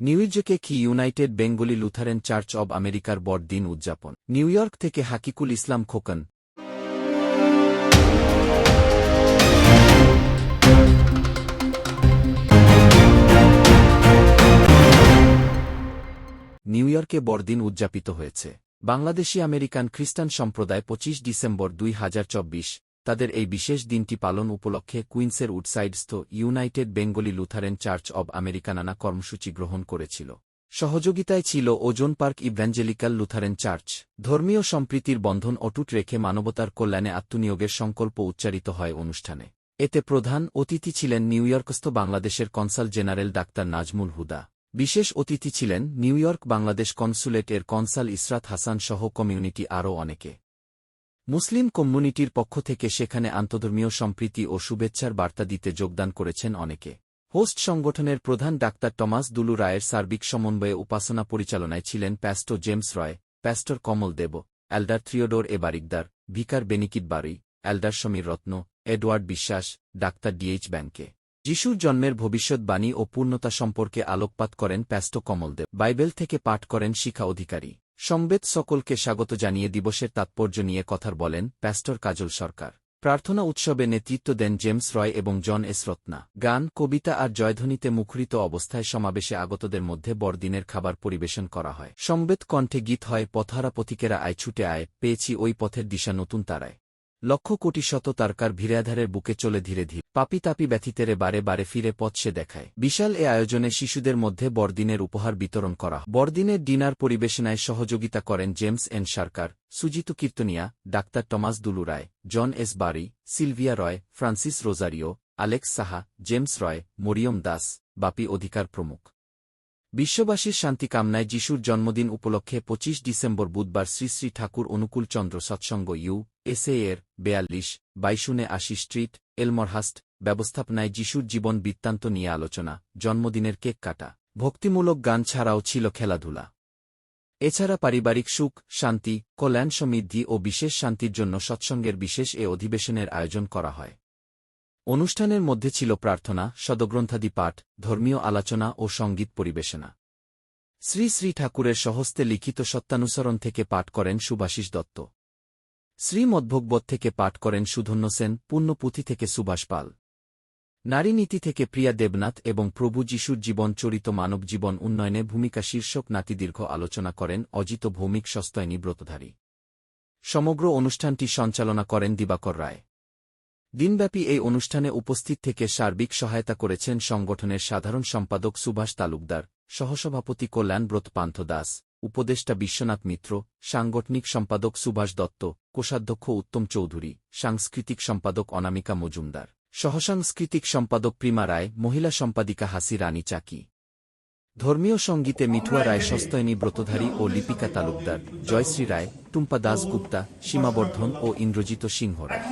নিউইর্যকে কি United Bengali Lutheran Church of আমেরিকার বড়দিন উদযাপন? নিউইয়র্ক থেকে হাকিকুল ইসলাম খোকন। নিউইয়র্কে বড়দিন উদযাপিত হয়েছে। বাংলাদেশি আমেরিকান খ্রিস্টান সম্প্রদায় ২৫ ডিসেম্বর দুই হাজার চব্বিশ তাদের এই বিশেষ দিনটি পালন উপলক্ষে কুইন্সের উডসাইডস্থ United Bengali Lutheran Church of America নানা কর্মসূচি গ্রহণ করেছিল। সহযোগিতায় ছিল ওজন পার্ক ইভ্যাঞ্জেলিক্যাল লুথারেন চার্চ। ধর্মীয় সম্প্রীতির বন্ধন অটুট রেখে মানবতার কল্যাণে আত্মনিয়োগের সংকল্প উচ্চারিত হয় অনুষ্ঠানে। এতে প্রধান অতিথি ছিলেন নিউইয়র্কস্থ বাংলাদেশের consul general doctor Nazmul Huda. বিশেষ অতিথি ছিলেন নিউইয়র্ক বাংলাদেশ কনসুলেট এর কনসাল ইসরাত হাসান সহ কমিউনিটি আরও অনেকে। মুসলিম কমিউনিটির পক্ষ থেকে সেখানে আন্তধর্মীয় সম্প্রীতি ও শুভেচ্ছার বার্তা দিতে যোগদান করেছেন অনেকে। হোস্ট সংগঠনের প্রধান ডাক্তার টমাস দুলু রায়ের সার্বিক সমন্বয়ে উপাসনা পরিচালনায় ছিলেন pastor James Roy, pastor Kamal Dev, elder Theodore A Barikdar, vicar Benedict Bari elder Samir Ratna, Edward Biswas, doctor DH ব্যাংকে। যিশুর জন্মের ভবিষ্যৎবাণী ও পূর্ণতা সম্পর্কে আলোকপাত করেন প্যাস্টো কমলদেব বাইবেল থেকে পাঠ করেন শিক্ষা অধিকারী। সংবেদ সকলকে স্বাগত জানিয়ে দিবসের তাৎপর্য নিয়ে কথার বলেন প্যাস্টর কাজল সরকার। প্রার্থনা উৎসবে নেতৃত্ব দেন জেমস রয় এবং জন এস রত্না। গান, কবিতা আর জয়ধ্বনিতে মুখরিত অবস্থায় সমাবেশে আগতদের মধ্যে বড়দিনের খাবার পরিবেশন করা হয়। সম্বেদ কণ্ঠে গীত হয়, পথারা পথিকেরা আয় ছুটে আয়, পেয়েছি ওই পথের দিশা নতুন তারায়। লক্ষ কোটি শত তারকার ভিড়াধারের বুকে চলে ধীরে ধীরে। পাপি তাপি ব্যথিতেরে বারে বারে ফিরে পথ সে দেখায়। বিশাল এ আয়োজনে শিশুদের মধ্যে বড়দিনের উপহার বিতরণ করা। বড়দিনের ডিনার পরিবেশনায় সহযোগিতা করেন James N Sarkar Sujit Kirtania, doctor Thomas Dulu Roy, John S Bari, Sylvia Roy, Francis Rozario, Alex Saha, James Roy, Mariam Das, Bapi Adhikar প্রমুখ। বিশ্ববাসীর শান্তি কামনায় যিশুর জন্মদিন উপলক্ষে ২৫ ডিসেম্বর বুধবার শ্রী শ্রী ঠাকুর অনুকূলচন্দ্র সৎসঙ্গ ইউ এসএ এর বেয়াল্লিশ, বাইশুনে আশি স্ট্রিট, এলমরহাস্ট, ব্যবস্থাপনায় যিশুর জীবন বৃত্তান্ত নিয়ে আলোচনা, জন্মদিনের কেক কাটা, ভক্তিমূলক গান ছাড়াও ছিল খেলাধুলা। এছাড়া পারিবারিক সুখ, শান্তি, কল্যাণ সমৃদ্ধি ও বিশেষ শান্তির জন্য সৎসঙ্গের বিশেষ এ অধিবেশনের আয়োজন করা হয়। অনুষ্ঠানের মধ্যে ছিল প্রার্থনা, সদগ্রন্থাদি পাঠ, ধর্মীয় আলোচনা ও সংগীত পরিবেশনা। শ্রী শ্রী ঠাকুরের সহস্তে লিখিত সত্যানুসরণ থেকে পাঠ করেন সুভাষিস দত্ত। শ্রীমদ্ভগবত থেকে পাঠ করেন সুধন্য সেন, পুণ্যপুঁথি থেকে সুভাষ পাল। নারীনীতি থেকে প্রিয়া দেবনাথ এবং প্রভু যিশুর জীবন চরিত মানব জীবন উন্নয়নে ভূমিকা শীর্ষক নাতিদীর্ঘ আলোচনা করেন অজিত ভৌমিক সস্তয়নী ব্রতধারী। সমগ্র অনুষ্ঠানটি সঞ্চালনা করেন দিবাকর রায়। দিনব্যাপী এই অনুষ্ঠানে উপস্থিত থেকে সার্বিক সহায়তা করেছেন সংগঠনের সাধারণ সম্পাদক সুভাষ তালুকদার, সহসভাপতি কল্যাণব্রত পান্থ দাস, উপদেষ্টা বিশ্বনাথ মিত্র, সাংগঠনিক সম্পাদক সুভাষ দত্ত, কোষাধ্যক্ষ উত্তম চৌধুরী, সাংস্কৃতিক সম্পাদক অনামিকা মজুমদার, সহসাংস্কৃতিক সম্পাদক প্রিমা রায়, মহিলা সম্পাদিকা হাসি রানী চাকি। ধর্মীয় সঙ্গীতে মিঠুয়া রায় সস্তয়নী ব্রতধারী ও লিপিকা তালুকদার, জয়শ্রী রায়, টুম্পা দাসগুপ্তা সীমাবর্ধন ও ইন্দ্রজিত সিংহ রায়।